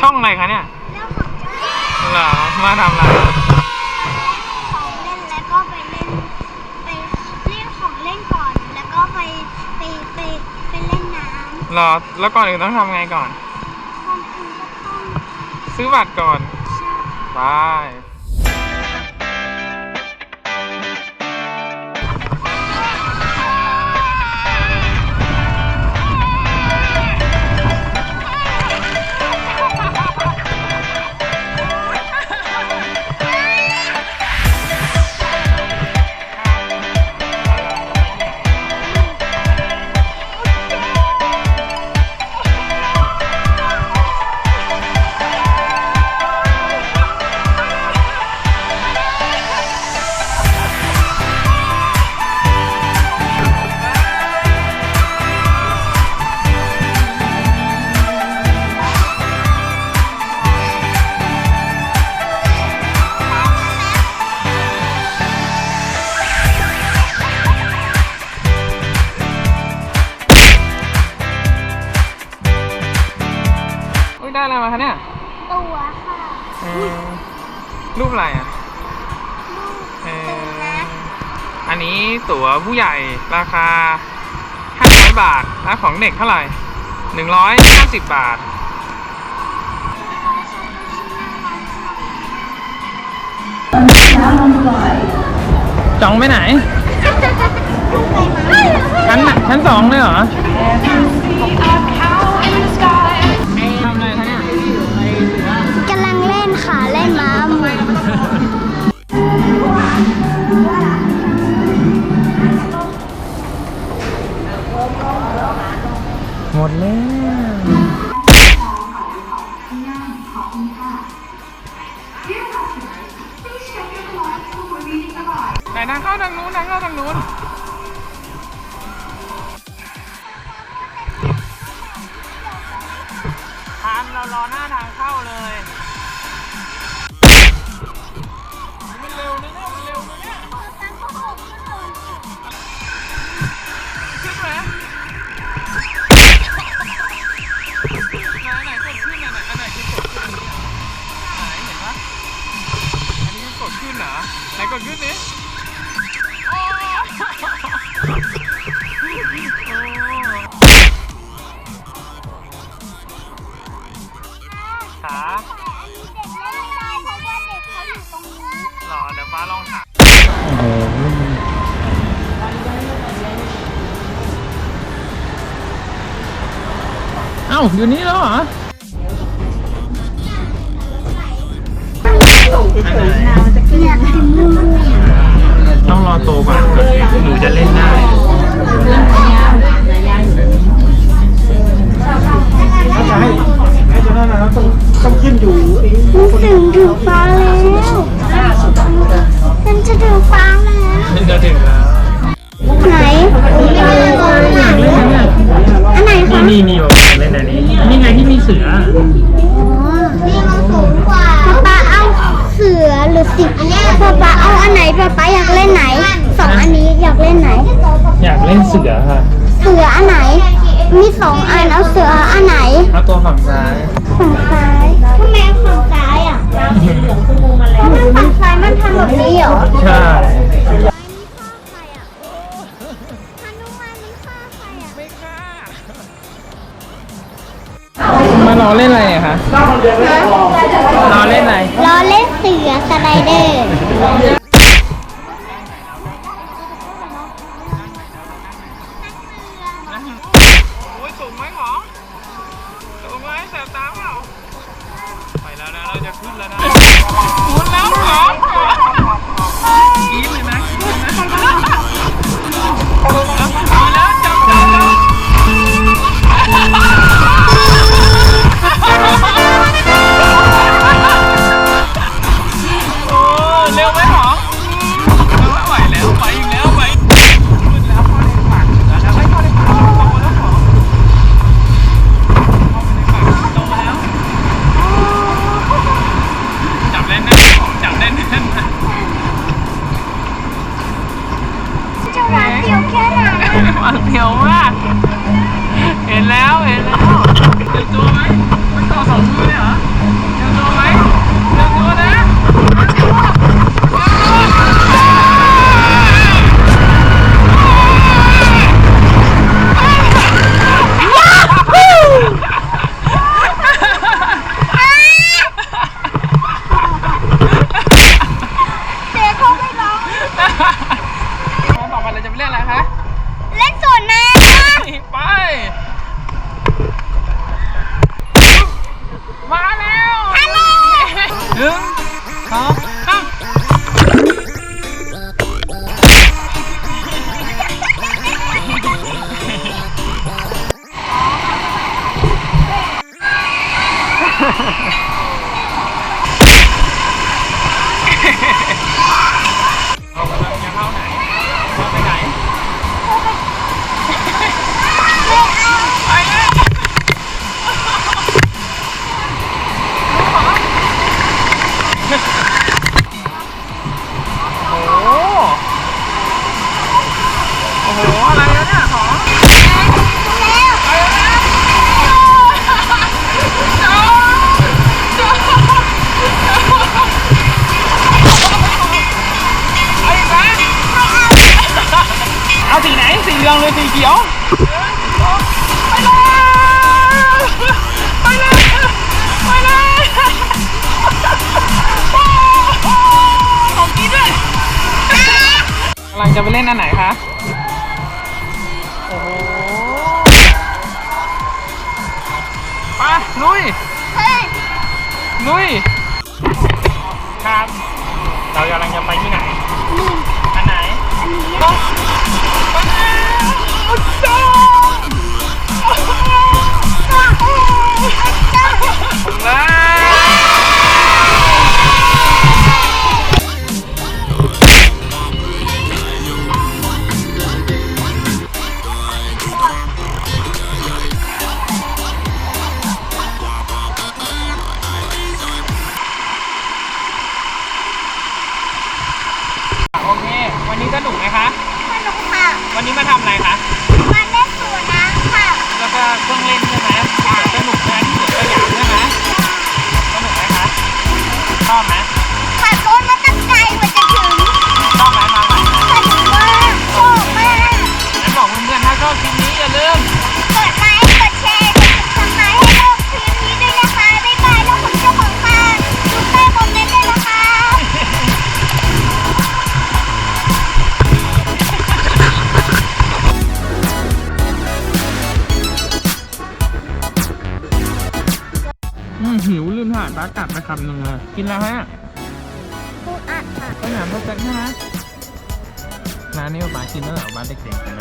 ช่องอะไรคะเนี่ยแล้วของเจ้าเหรอมาทำอะไรของเล่นแล้วก็ไปเล่นไปเล่นของเล่นก่อน แล้วก็ไปไปไปไปเล่นน้เหรอแล้วก่อนอื่นต้องทำไงก่อนำคนอื่นก็ต้องซื้อบัตรก่อน ใช่ไปอุ้ย ได้อะไรมาคะเนี่ยตัวค่ะอืมรูปอะไรอะลูกเอสุอนัขอันนี้ตั๋วผู้ใหญ่ราคา500บาทและของเด็กเท่าไหร่150บาท จองไปไหน ชั้นน่ะชั้นสองเลยเหรอ ทางเข้าเลยมันเร็วนะเนี่ยมันเร็วนะเนี่ยขึ้นไหมไหนไหนกดขึ้นอะไหนอันไหนคือกดขึ้นไหนเห็นปะอันนี้คือกดขึ้นเหรอไหนกดขึ้นดิโอ้ รอเดี๋ยวฟ้าลองถามเอ้าอยู่นี่แล้วเหรออยากกินมูต้องรอโตก่อนหนูจะเล่นได้ถ้าจะให้ให้เจ้าหน้าที่ต้องต้องขึ้นอยู่ไอ้มัน อหรือสิบป๊าป๊าเอาอันไหนป๊าป๊าอยากเล่นไหนสองอันนี้อยากเล่นไหน อยากเล่นเสือค่ะเสืออันไหน มีสองอันเอาเสืออันไหนเอาตัวฝั่งซ้ายฝั่งซ้ายทำไมเอาฝั่งซ้ายอะเพราะมันฝั่งซ้ายมันทำแบบนี้เหรอใช่มารอเล่นอะไรอะคะรอเล่นอะไรล้อเล่นเสือสไลเดอร์ ร็วไหมหอมไม่ไหแล้วไปอีกแล้วไปขึ้แล้วเข้าในปากแล้วนะไเข้าในปากโตแล้วหอมเข้าในปากโตแล้วจับแน่นจับแน่นๆ จะวางเดียวแค่ไหนเดี่ยวมาก เห็นแล้ว เห็นแล้วเจ็บตัวไหม มันต่อสองตัวเลยเหรอ โอ้โหอะไร เหลืองหรือสีเขียวไปเลยไปเลยไปเลยของกินด้วยกำลังจะไปเล่นอันไหนคะโอ้โหไปลุยเฮ้ยลุยครับเรากำลังจะไปที่ไหนอันไหนอัน ลิปนี้อย่าลืม กดไลค์กดแชร์กดติดตามให้โลกคลิปนี้ด้วยนะคะ บ๊ายบายแล้วคุณเจ้าของค่ะดูใต้คอมเมนต์ด้วยนะคะ อืมหิวลืมถ่ายปลากัดไปคำหนึ่งเลยกินแล้วฮะปูอัดค่ะก็หนามรสจัดใช่ไหมร้านนี้ปลากินแล้วเหรอบ้านเด็กๆใช่ไหม